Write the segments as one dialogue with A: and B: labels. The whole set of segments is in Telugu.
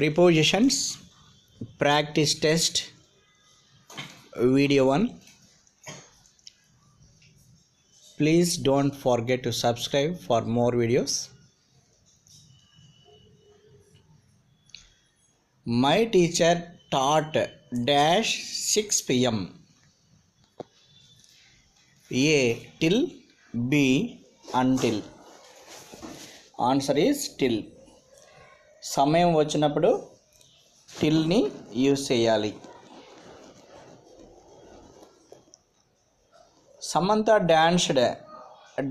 A: prepositions practice test video 1 please don't forget to subscribe for more videos my teacher taught dash 6 pm a till b until answer is till సమయం వచ్చినప్పుడు టిల్ని యూజ్ చేయాలి Samantha danced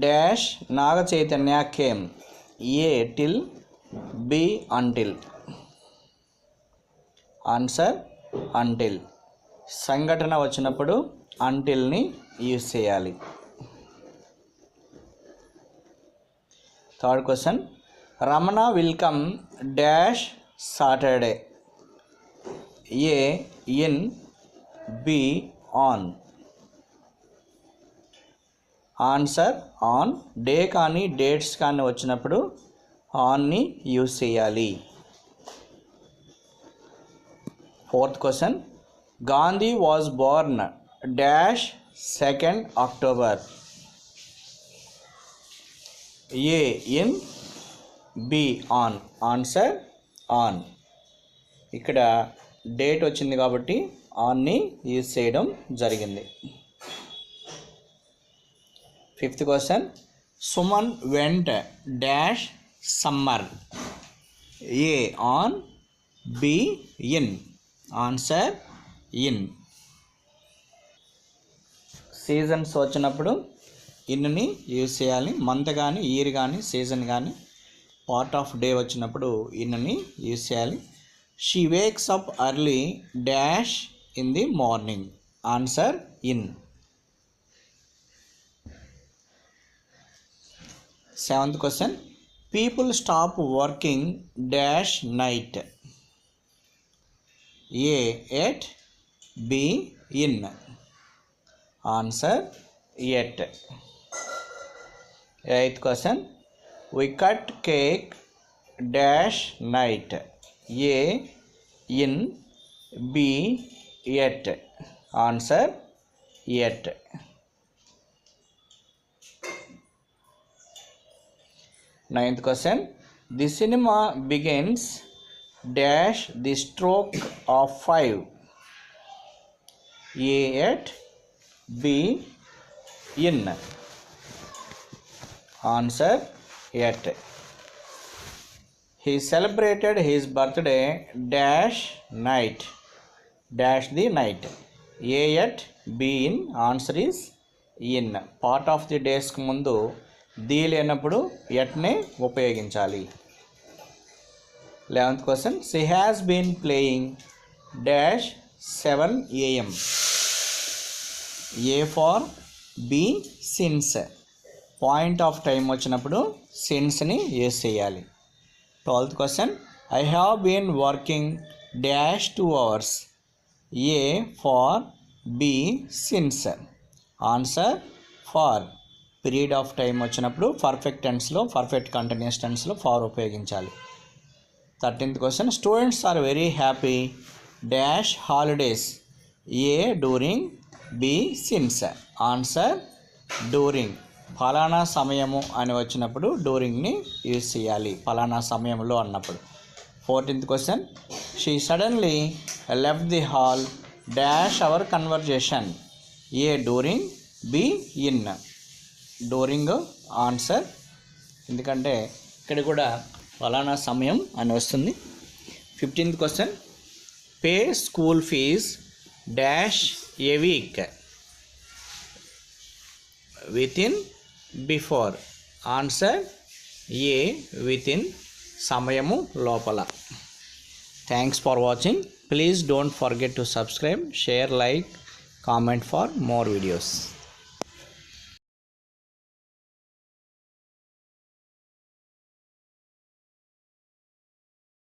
A: dash Naga Chaitanya came A till B until answer until సంఘటన వచ్చినప్పుడు అంటిల్ని యూజ్ చేయాలి third question Ramana will come dash Saturday A in B on answer on day కానీ డేట్స్ కానీ వచ్చినప్పుడు ఆన్ని యూజ్ చేయాలి fourth question Gandhi was born dash second October A in B on answer on ఇక్కడ డేట్ వచ్చింది కాబట్టి ఆన్ని యూజ్ చేయడం జరిగింది fifth question Suman went dash summer A on B in answer in seasons వచ్చినప్పుడు ఇన్ని యూజ్ చేయాలి మంత్ కానీ ఇయర్ కానీ సీజన్ కానీ పార్ట్ ఆఫ్ డే వచ్చినప్పుడు ఈయనని యూజ్ చేయాలి she wakes up early dash in the morning answer in seventh question people stop working dash night A at B in answer at eighth question We cut cake dash night. A. In. B. Yet. Answer yet. Ninth question. The cinema begins dash the stroke of 5. A. At. B. In. Answer at he celebrated his birthday dash night dash the night A at B in answer is in part of the డేస్కి ముందు ది లేనప్పుడు ఎట్నే ఉపయోగించాలి eleventh question she has been playing dash seven AM A for B since point of time వచ్చినప్పుడు సెన్స్ని యూస్ చేయాలి twelfth question I have been working dash two hours A for B since answer for period of time వచ్చినప్పుడు పర్ఫెక్ట్ టెన్స్లో పర్ఫెక్ట్ కంటిన్యూస్ టెన్స్లో ఫార్ ఉపయోగించాలి thirteenth question students are very happy dash holidays A during B since answer during ఫలానా సమయము అని వచ్చినప్పుడు డూరింగ్ని యూజ్ చేయాలి ఫలానా సమయంలో అన్నప్పుడు fourteenth question she suddenly left the hall dash our conversation A during B in during answer ఎందుకంటే ఇక్కడ కూడా ఫలానా సమయం అని వస్తుంది fifteenth question pay school fees dash a week in before answer A within సమయము లోపల thanks for watching please don't forget to subscribe share like comment for more videos